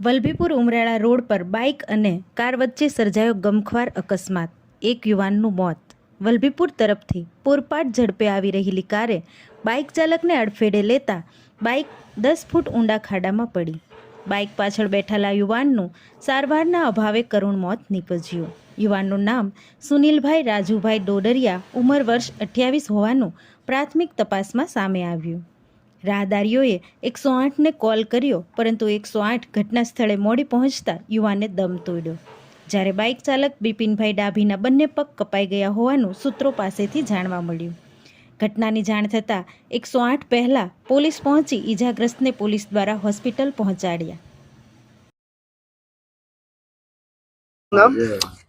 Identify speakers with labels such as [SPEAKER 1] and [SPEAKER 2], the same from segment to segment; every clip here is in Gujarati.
[SPEAKER 1] વલભીપુર ઉમરાળા રોડ પર બાઇક અને કાર વચ્ચે સર્જાયો ગમખ્વાર અકસ્માત. એક યુવાનનું મોત. વલભીપુર તરફથી પૂરપાટ ઝડપે આવી રહેલી કારે બાઇક ચાલકને અડફેડે લેતા બાઇક દસ ફૂટ ઊંડા ખાડામાં પડી. બાઇક પાછળ બેઠેલા યુવાનનું સારવારના અભાવે કરુણ મોત નીપજ્યું. યુવાનનું નામ સુનિલભાઈ રાજુભાઈ ડોડરિયા, ઉંમર વર્ષ અઠ્યાવીસ હોવાનું પ્રાથમિક તપાસમાં સામે આવ્યું. રાહદારીઓએ એકસો આઠને કોલ કર્યો પરંતુ એકસો આઠ ઘટના સ્થળે મોડી પહોંચતા યુવાને દમ તોડ્યો. જ્યારે બાઇક ચાલક બિપિનભાઈ ડાભીના બંને પગ કપાઈ ગયા હોવાનું સૂત્રો પાસેથી જાણવા મળ્યું. ઘટનાની જાણ થતાં એકસો આઠ પહેલાં પોલીસ પહોંચી ઈજાગ્રસ્તને પોલીસ દ્વારા હોસ્પિટલ પહોંચાડ્યા.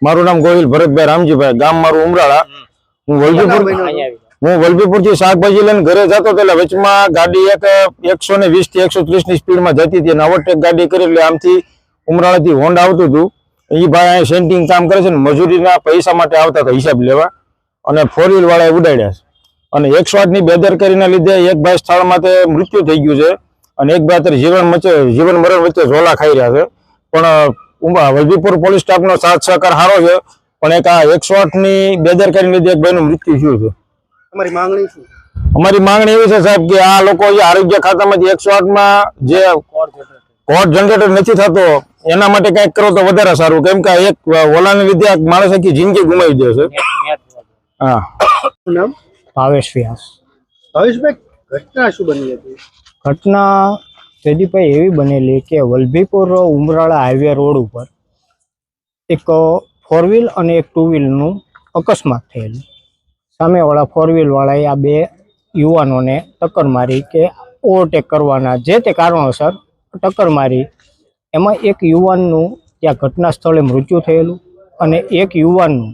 [SPEAKER 2] મારું નામ ગોહિલ ભરતભાઈ રામજીભાઈ. ગામ મારું ઉમરાળા. હું વલભીપુર હું વલભીપુરથી શાકભાજી લઈને ઘરે જતો એટલે વચમાં ગાડી એક, એકસો ને વીસથી એકસો ત્રીસની સ્પીડમાં જતી હતી. અને ઓવરટેક ગાડી કરી એટલે આમથી ઉમરાળાથી હોન્ડ આવતું હતું. એ ભાઈ અહીં સેન્ટિંગ કામ કરે છે ને મજૂરીના પૈસા માટે આવતા હતા હિસાબ લેવા. અને ફોર વ્હીલ વાળાએ ઉડાડ્યા છે. અને એકસો આઠની બેદરકારીના લીધે એક ભાઈ સ્થળમાં તે મૃત્યુ થઈ ગયું છે. અને એક ભાઈ અત્યારે જીવન વચ્ચે જીવન મરણ વચ્ચે ઝોલા ખાઈ રહ્યા છે. પણ વલભીપુર પોલીસ સ્ટાફનો સાથ સહકાર સારો છે. પણ એક આ એકસો આઠની બેદરકારી લીધે એક ભાઈનું મૃત્યુ થયું છે.
[SPEAKER 3] તમારી માંગણી શું?
[SPEAKER 2] અમારી માંગણી એવી છે સાહેબ કે આ લોકો જે આરોગ્ય ખાતામાંથી એકસો આઠમાં જે કોડ જનરેટર નથી થતો એના માટે કંઈક કરો તો વધારે સારું. કેમ કે એક ઓલાને લીધે માણસ આખી જિંદગી ગુમાવી દે છે. હા.
[SPEAKER 3] નામ?
[SPEAKER 4] ભાવેશ વ્યાસ.
[SPEAKER 3] ભાવેશભાઈ ઘટના શું બની હતી?
[SPEAKER 4] ઘટના જયદીપભાઈ એવી બનેલી કે વલભીપુર ઉમરાળા હાઈવે રોડ ઉપર એક ફોર વ્હીલ અને એક ટુ વ્હીલનું અકસ્માત થયેલું. સામેવાળા ફોર વ્હીલવાળાએ આ બે યુવાનોને ટક્કર મારી કે ઓવરટેક કરવાના જે તે કારણોસર ટક્કર મારી. એમાં એક યુવાનનું ત્યાં ઘટના સ્થળે મૃત્યુ થયેલું અને એક યુવાનનું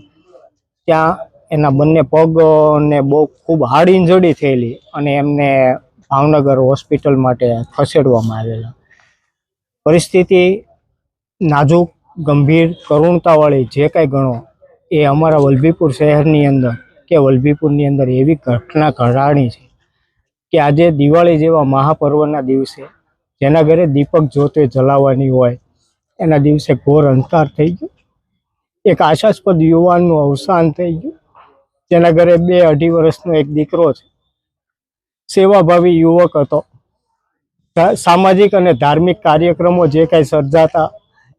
[SPEAKER 4] ત્યાં એના બંને પગને બહુ ખૂબ હાર્ડ ઇન્જરી થયેલી અને એમને ભાવનગર હોસ્પિટલ માટે ખસેડવામાં આવેલા. પરિસ્થિતિ નાજુક, ગંભીર, કરુણતાવાળી જે કાંઈ ગણો એ અમારા વલભીપુર શહેરની અંદર કે વલભીપુરની અંદર એવી ઘટના ઘડાણી છે કે આજે દિવાળી જેવા મહાપર્વના દિવસે જેના ઘરે દીપક જોતે જલાવવાની હોય, એના દિવસે ઘોર અંધકાર થઈ ગયો. એક આશાસ્પદ યુવાનનું અવસાન થઈ ગયું. જેના ઘરે બે અઢી વર્ષનો એક દીકરો છે. સેવાભાવી યુવક હતો. સામાજિક અને ધાર્મિક કાર્યક્રમો જે કાંઈ સર્જાતા,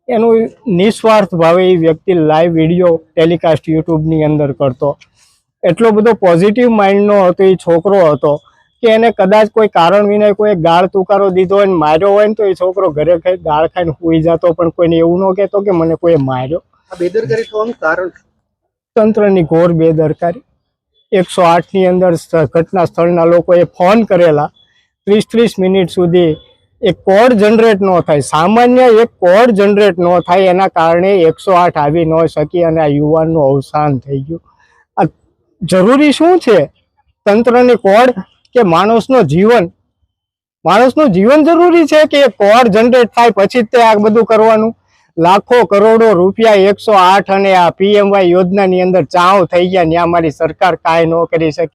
[SPEAKER 4] એનું નિસ્વાર્થ ભાવે એ વ્યક્તિ લાઈવ વીડિયો ટેલિકાસ્ટ યુટ્યુબની અંદર કરતો. એટલો બધો પોઝિટિવ માઇન્ડનો હતો એ છોકરો હતો કે એને કદાચ કોઈ કારણ વિના કોઈ ગાળ તુકારો દીધો હોય ને માર્યો હોય ને તો એ છોકરો ઘરે ખાઈ ગાળ ખાઈને હોઈ જતો પણ કોઈને એવું ન કહેતો કે મને કોઈ માર્યો.
[SPEAKER 3] આ બેદરકારી થવાનું કારણ
[SPEAKER 4] તંત્રની ઘોર બેદરકારી. એકસો આઠની અંદર ઘટના સ્થળના લોકોએ ફોન કરેલા. ત્રીસ ત્રીસ મિનિટ સુધી એક કોડ જનરેટ ન થાય. સામાન્ય એક કોડ જનરેટ ન થાય એના કારણે એકસો આઠ આવી ન શકી અને આ યુવાનનું અવસાન થઈ ગયું. જરૂરી શું છે? તંત્રની કોડ કે માણસનો જીવન? માણસનું જીવન જરૂરી છે કે કોડ જનરેટ થાય પછી જ તે આ બધું કરવાનું? લાખો કરોડો રૂપિયા એકસો આઠ અને આ પીએમવાય યોજનાની અંદર ચાવ થઈ ગયા ત્યાં મારી સરકાર કાંઈ ન કરી શકી.